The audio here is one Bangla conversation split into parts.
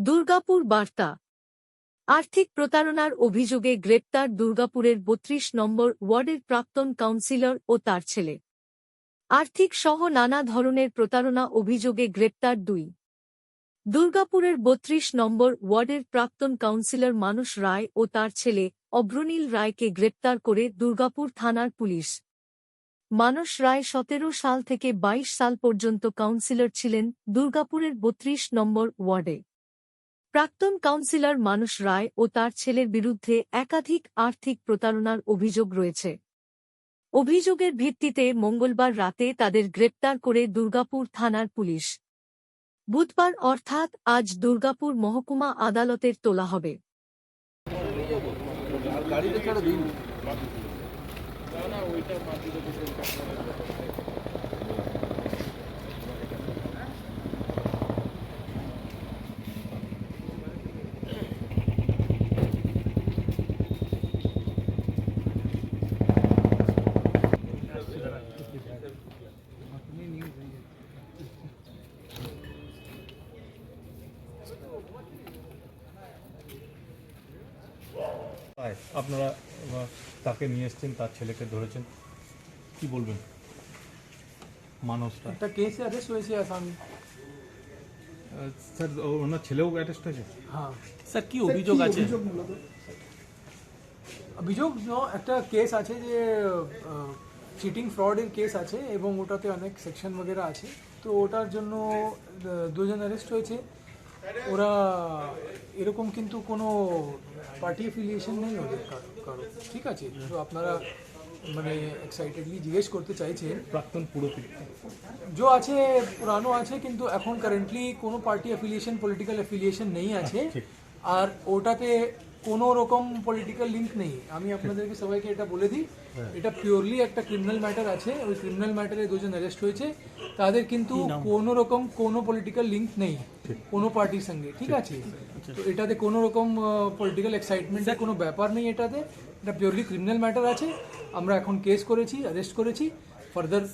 দুর্গাপুর বার্তা। আর্থিক প্রতারণার অভিযোগে গ্রেপ্তার দুর্গাপুরের বত্রিশ নম্বর ওয়ার্ডের প্রাক্তন কাউন্সিলর ও তার ছেলে। আর্থিক সহ নানা ধরনের প্রতারণা অভিযোগে গ্রেপ্তার দুই। দুর্গাপুরের বত্রিশ নম্বর ওয়ার্ডের প্রাক্তন কাউন্সিলর মানুষ রায় ও তার ছেলে অভ্রনীল রায়কে গ্রেপ্তার করে দুর্গাপুর থানার পুলিশ। মানস রায় সতেরো সাল থেকে ২২ সাল পর্যন্ত কাউন্সিলর ছিলেন দুর্গাপুরের বত্রিশ নম্বর ওয়ার্ডে। প্রাক্তন কাউন্সিলর মানুষ রায় ও তার ছেলের বিরুদ্ধে একাধিক আর্থিক প্রতারণার অভিযোগ রয়েছে। অভিযোগের ভিত্তিতে মঙ্গলবার রাতে তাদের গ্রেপ্তার করে দুর্গাপুর থানার পুলিশ। বুধবার অর্থাৎ আজ দুর্গাপুর মহকুমা আদালতের তোলা হবে। গাড়িতে ছেড়ে দিন। আপনারা তাকে নিয়ে এসছেন তার ছেলেকে ধরেছেন। কি বলবেন? মানুষটা একটা কেসে অ্যারেস্ট হয়েছে আসামি স্যার ওনার ছেলেও অ্যারেস্ট হয়েছে? হ্যাঁ। স্যার কি অভিযোগ আছে? অভিযোগ ন একটা কেস আছে যে চিটিং ফ্রডের কেস আছে এবং ওটাতে অনেক সেকশন বগেরা আছে। তো ওটার জন্য দুজন অ্যারেস্ট হয়েছে। ওরা এরকম কিন্তু কোনো পার্টি অ্যাফিলিয়েশন নেই ওদের কারও ঠিক আছে? তো আপনারা মানে এক্সাইটেডলি জিজ্ঞেস করতে চাইছেন। প্রাক্তন পুরোপুরি जो আছে পুরানো আছে কিন্তু এখন কারেন্টলি কোনো পার্টি অ্যাফিলিয়েশন পলিটিক্যাল অ্যাফিলিয়েশন নেই আছে। আর ওটাতে কোনো রকম পলিটিক্যাল লিঙ্ক নেই। আমি আপনাদেরকে সবাইকে এটা বলে দিই এটা পিওরলি একটা ক্রিমিনাল ম্যাটার আছে। ওই ক্রিমিনাল ম্যাটারে দুজন অ্যারেস্ট হয়েছে। তাদের কিন্তু কোনো রকম কোনো পলিটিক্যাল লিঙ্ক নেই কোনো পার্টির সঙ্গে ঠিক আছে? তো এটাতে কোনো রকম পলিটিক্যাল এক্সাইটমেন্টের কোনো ব্যাপার নেই এটাতে। এটা পিওরলি ক্রিমিনাল ম্যাটার আছে। আমরা এখন কেস করেছি অ্যারেস্ট করেছি। ফার্দার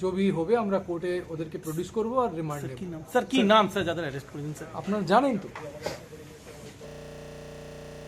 जो হবে আমরা কোর্টে ওদেরকে প্রডিউস করব আর রিমান্ড স্যার কি নাম? স্যার যাদের অ্যারেস্ট করেছেন স্যার আপনারা জানেন তো?